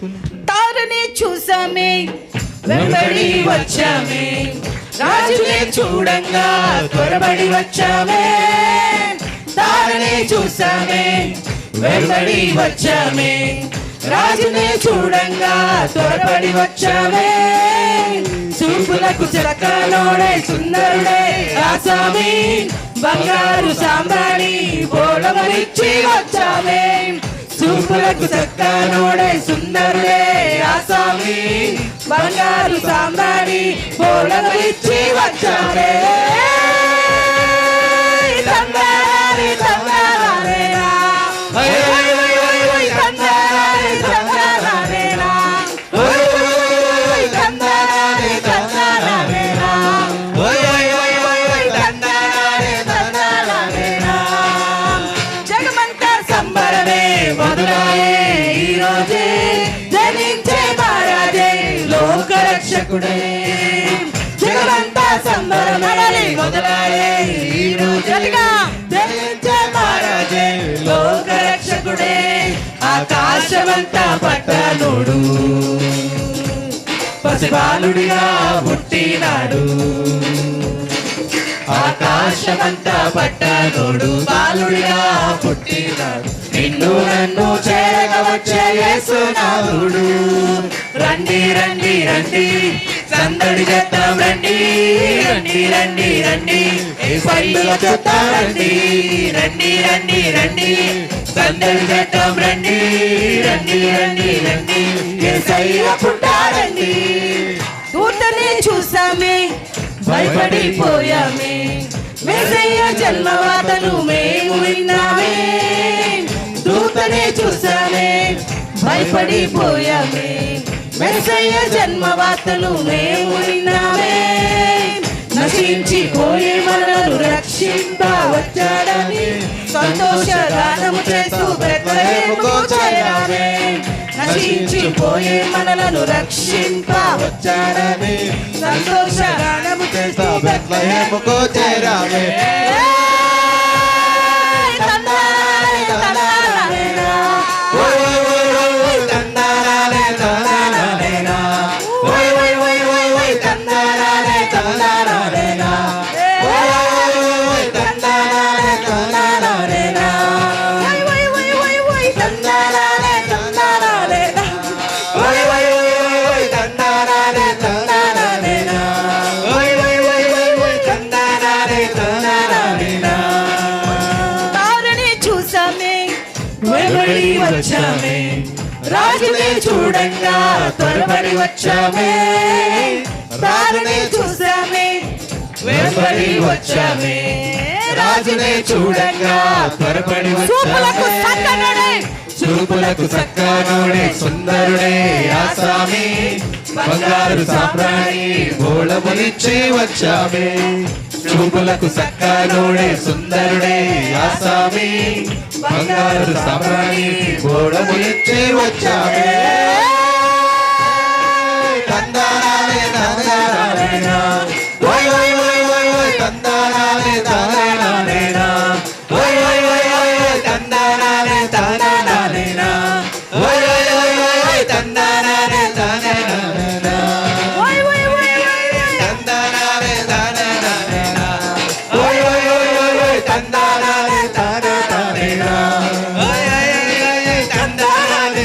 తారనే చూసామే వెంబడి వచ్చామే. రాజునే చూడంగా త్వరబడి వచ్చామే. తారనే చూసామే వెంబడి వచ్చామే. రాజునే చూడంగా త్వరపడి వచ్చామే. చూపులకు చక్కనోడే సుందరుడే ఆసామి బంగారు సాంబ్రాణి బోళమనిచ్చి వచ్చామే. చూపులకు చక్కనోడే సుందరుడే స్వామి. బంగారు సాంబ్రాణి ఇచ్చి వచ్చామే తందారి తందారేనా సంబరమే ఈ రోజే జనించే మహారాజే లోక రక్షకుడే జగమంతా సంబరమే మొదలాయే ఈ రోజుగా జనించే మహారాజే లోక రక్షకుడే ఆకాశమంతా పట్టనుడు. పసిబాలుడిగా పుట్టి ఆకాశమంతా పట్టనోడు బాలుడిగా పుట్టినాడు నిన్ను నన్ను చేరగ వచ్చే యేసునాథుడు రండి రండి రండి సందడి చేద్దాం రండి రండి రండి రండి పండుగ చేద్దాం రండి రండి రండి రండి సందడి చేద్దాం రండి రండి రండి రండి ఏ పుట్టారండి దూతనే చూసామే భయపడిపోయామే మెసయ్య జన్మవాతను మేము విన్నామే. దూతనే చూసామే భయపడిపోయామే. మెసయ్య జన్మవార్తలు మేము విన్నామే. నశించిపోయే మనను రక్షింప వచ్చాడని సంతోష చేస్తూ నశించిపోయే మనలను రక్షింప వచ్చాడని సంతోష చేస్తా బెత్లహేముకు చేరామే వెంబడి వచ్చామే రాజునే చూడంగా త్వరపడి వచ్చామే. తారని చూసామే వెంబడి వచ్చామే. రాజునే చూడంగా త్వరపడి వచ్చామే. సక్కనుడే. చూపులకు చక్కనుడే సుందరుడే ఆసామి. బంగారు సాంబ్రాణి బోళమునిచ్చి వచ్చామే. చూపులకు చక్కనుడే సుందరుడే ఆసామి బంగారు సాంబ్రాణి బోళమునిచ్చి వచ్చామే తందారాలే తందారాలేనా ఓయ్ ఓయ్ ఓయ్ ఓయ్ ఓయ్ తందారాలే